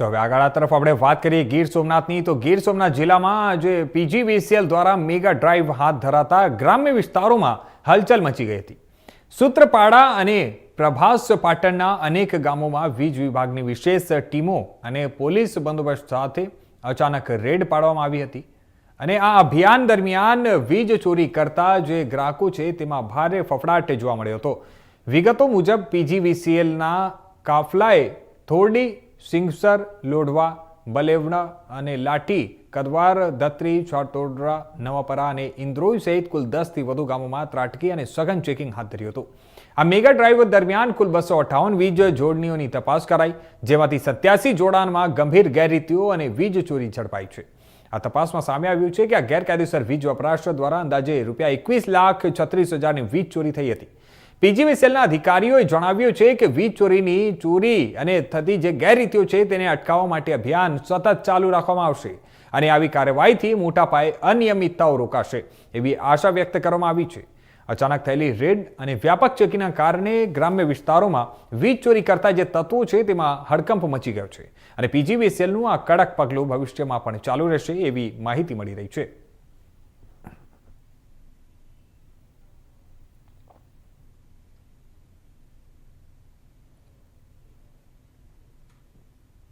તો હવે આગળ આ તરફ આપણે વાત કરીએ ગીર સોમનાથની. તો ગીર સોમનાથ જિલ્લામાં જે પીજીવીસીએલ દ્વારા મેગા ડ્રાઈવ હાથ ધરાતા ગ્રામ્ય વિસ્તારોમાં હલચલ મચી ગઈ હતી. સૂત્રપાડા અને પ્રભાસ પાટણના અનેક ગામોમાં વીજ વિભાગની વિશેષ ટીમો અને પોલીસ બંદોબસ્ત સાથે અચાનક રેડ પાડવામાં આવી હતી. અને આ અભિયાન દરમિયાન વીજ ચોરી કરતા જે ગ્રાહકો છે તેમાં ભારે ફફડાટ જોવા મળ્યો હતો. વિગતો મુજબ પીજીવીસીએલના કાફલાએ થોરડી સિંગસર, લોઢવા બલેવણા અને લાઠી કદવાર દત્રી, છોટોડરા, નવાપરા અને ઇન્દ્રોઈ સહિત કુલ દસથી વધુ ગામોમાં ત્રાટકી અને સઘન ચેકિંગ હાથ ધર્યું હતું. આ મેગા ડ્રાઈવ દરમિયાન કુલ બસો અઠાવન વીજ જોડણીઓની તપાસ કરાઈ, જેમાંથી સત્યાસી જોડાણમાં ગંભીર ગેરરીતિઓ અને વીજ ચોરી ઝડપાઈ છે. આ તપાસમાં સામે આવ્યું છે કે આ ગેરકાયદેસર વીજ વપરાશ દ્વારા અંદાજે રૂપિયા એકવીસ લાખ છત્રીસ હજારની વીજ ચોરી થઈ હતી. પીજીવીસીએલના અધિકારીઓએ જણાવ્યું છે કે વીજ ચોરીની ચોરી અને થતી જે ગેરરીતિઓ છે તેને અટકાવવા માટે અભિયાન સતત ચાલુ રાખવામાં આવશે અને આવી કાર્યવાહીથી મોટા પાયે અનિયમિતતાઓ રોકાશે એવી આશા વ્યક્ત કરવામાં આવી છે. અચાનક થયેલી રેડ અને વ્યાપક ચેકીના કારણે ગ્રામ્ય વિસ્તારોમાં વીજ ચોરી કરતા જે તત્વો છે તેમાં હડકંપ મચી ગયો છે અને પીજીવીસીએલનું આ કડક પગલું ભવિષ્યમાં પણ ચાલુ રહેશે એવી માહિતી મળી રહી છે.